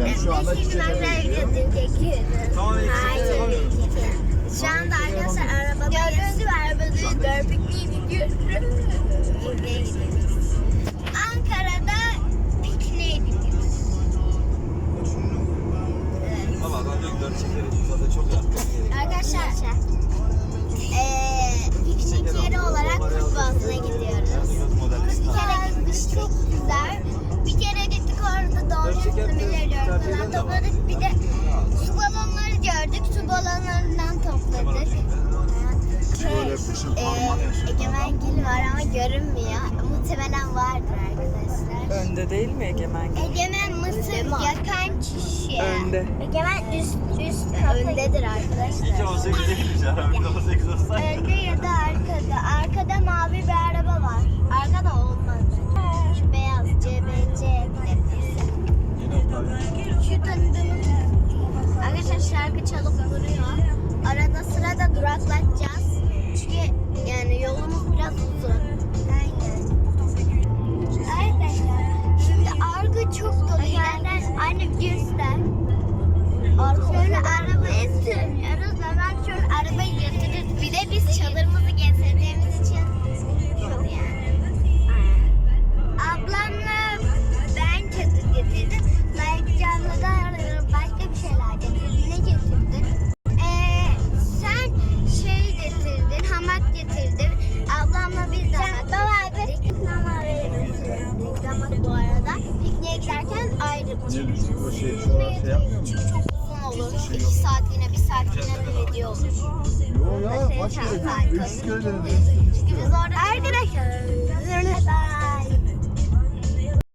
Yani şu anda gidiyor. Tamam. Şu anda arkadaşlar arabada gördüğünüz gibi arabada görpikliğe gidiyoruz. Pikniğe gidiyoruz. Ankara'da pikniğe gidiyoruz. Evet. Valla çekeriz. Zaten çok yakın. Arkadaşlar falan topladık. Bir de su balonları gördük. Su balonlarından topladık. Böyle kışın parmak Ee, Egemen Gil var ama görünmüyor. Muhtemelen vardır arkadaşlar. Önde değil mi Egemen? Egemen mısır yakan kişi. Önde. Egemen üst üst öndedir arkadaşlar. İki 18 değilmiş şarkı çalıp duruyor. Arada sırada duraklatacağız. Çünkü yani yolumuz biraz uzun. Aynen. Arkadaşlar şimdi argo çok dolu. İleriden anne göster. Şöyle arabaya sürmüyoruz. Ömer şöyle arabayı Ne düştük o şey şu an şey yapmıyor mu? Çünkü çok uzun olur. İki saatliğine, bir saatliğine bir video olur. Yo ya kaç kere? 300 kere dedim. Çünkü biz orada... Arkadaşlar.